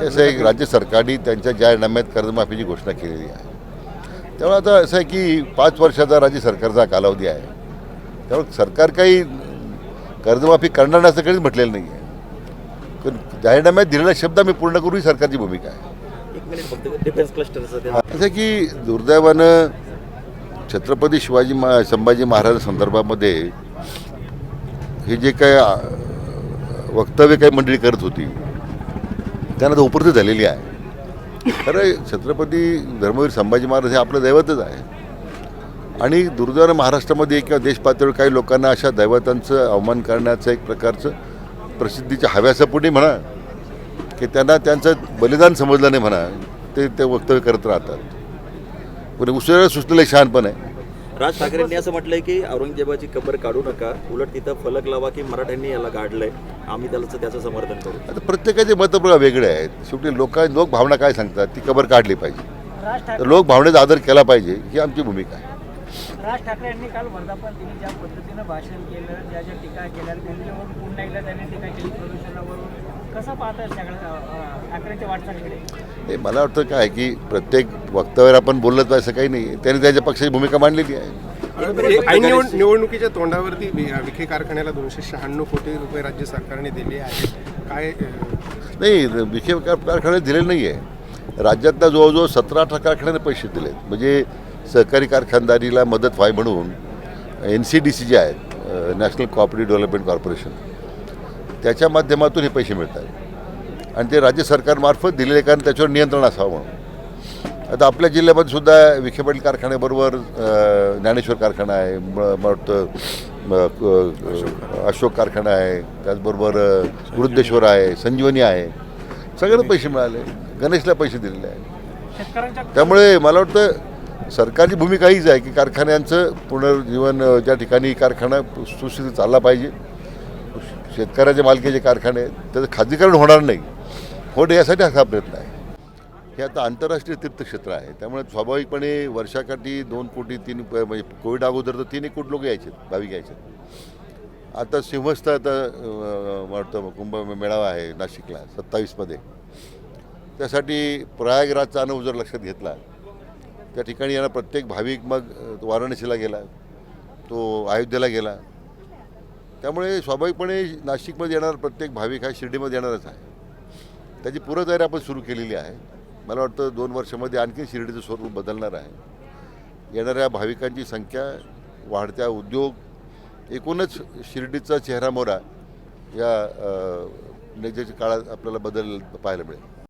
तसं एक राज्य सरकारने त्यांच्या जाहीरनाम्यात कर्जमाफीची घोषणा केलेली आहे. त्यामुळे आता असं आहे की पाच वर्षाचा राज्य सरकारचा कालावधी आहे. त्यामुळे सरकार काही कर्जमाफी करणार नाही असं कधीच म्हटलेलं नाही आहे. पण जाहीरनाम्यात दिलेला शब्द आम्ही पूर्ण करू ही सरकारची भूमिका आहे. असं की दुर्दैवानं छत्रपती शिवाजी मा संभाजी महाराज संदर्भामध्ये हे जे काय वक्तव्य काही मंडळी करत होती त्यांना तर उपरती झालेली आहे. खरं छत्रपती धर्मवीर संभाजी महाराज हे आपलं दैवतच आहे. आणि दुर्दैवानं महाराष्ट्रामध्ये किंवा देश पातळीवर काही लोकांना अशा दैवतांचं अवमान करण्याचं एक प्रकारचं प्रसिद्धीच्या हव्यासापोटी म्हणा की त्यांना त्यांचं बलिदान समजलं नाही म्हणा ते ते वक्तव्य करत राहतात. पण उसळ सुचलेलं शहाणपण आहे. राज ठाकरेंनी असं म्हटलंय की औरंगजेबाची कबर काढू नका उलट तिथं फलक लावा की मराठ्यांनी याला गाडलंय. आम्ही त्याचं त्याचं समर्थन करू. आता प्रत्येकाचे मतप्रभाव वेगळे आहेत. शेवटी लोक लोक भावना काय सांगतात ती कबर काढली पाहिजे. तर लोक भावनेचा आदर केला पाहिजे ही आमची भूमिका आहे. राज ठाकरे यांनी काल वर्धापन दिनी ज्या पद्धतीनं भाषण केलं ज्या ज्या टीका केल्या त्यांच्यावर पुन्हा एकदा त्यांनी टीका केली प्रदूषणावरून. कसं अ, अ, ठाकरेंच्या वाटचालीकडे? हे मला वाटतं काय की प्रत्येक वक्तव्यावर आपण बोललं तर असं काही नाही त्यांनी त्याच्या पक्षाची भूमिका मांडलेली आहे. निवडणुकीच्या तोंडावरती विखे कारखान्याला दोनशे शहाण्णव कोटी रुपये राज्य सरकारने दिले आहेत. काय नाही विखे कार- कारखान्यात दिलेलं नाही आहे राज्यातल्या जवळजवळ सतरा अठरा कारखान्याने पैसे दिले म्हणजे सहकारी कारखानदारीला मदत व्हावी म्हणून एन सी डी सी जे आहेत नॅशनल कॉपरेटिव्ह डेव्हलपमेंट कॉर्पोरेशन त्याच्या माध्यमातून हे पैसे मिळतात. आणि ते राज्य सरकारमार्फत दिलेले कारण त्याच्यावर नियंत्रण असावं म्हणून. आता आपल्या जिल्ह्यामध्ये सुद्धा विखे पाटील कारखान्याबरोबर ज्ञानेश्वर कारखाना आहे मला वाटतं अशोक कारखाना आहे त्याचबरोबर वृद्धेश्वर आहे संजीवनी आहे. सगळ्यांना पैसे मिळाले. गणेशला पैसे दिलेले आहेत. त्यामुळे मला वाटतं सरकारची भूमिका हीच आहे की कारखान्यांचं पुनर्जीवन ज्या ठिकाणी कारखाना सुस्थितीत चालला पाहिजे. शेतकऱ्याच्या मालकीचे कारखाने त्याचं खाजगीकरण होणार नाही. होणे यासाठी हा प्रयत्न आहे. हे आता आंतरराष्ट्रीय तीर्थक्षेत्र आहे. त्यामुळे स्वाभाविकपणे वर्षाकाठी दोन कोटी तीन प- म्हणजे कोविड अगोदर तर तीन एक कोटी लोक यायचे भाविक यायचे. आता सिंहस्थ आता वाटतं कुंभ मेळावा आहे नाशिकला सत्तावीसमध्ये. त्यासाठी प्रयागराजचा अनुभव जर लक्षात घेतला त्या ठिकाणी यांना प्रत्येक भाविक मग वाराणसीला गेला तो अयोध्येला गेला. त्यामुळे स्वाभाविकपणे नाशिकमध्ये येणारा प्रत्येक भाविक हा शिर्डीमध्ये येणारच आहे. त्याची पूर्वतयारी आपण सुरू केलेली आहे. मला वाटतं दोन वर्षामध्ये आणखी शिर्डीचं स्वरूप बदलणार आहे. येणाऱ्या भाविकांची संख्या वाढत्या उद्योग एकूणच शिर्डीचा चेहरा मोरा या अ, काळात आपल्याला बदल पाहायला मिळेल.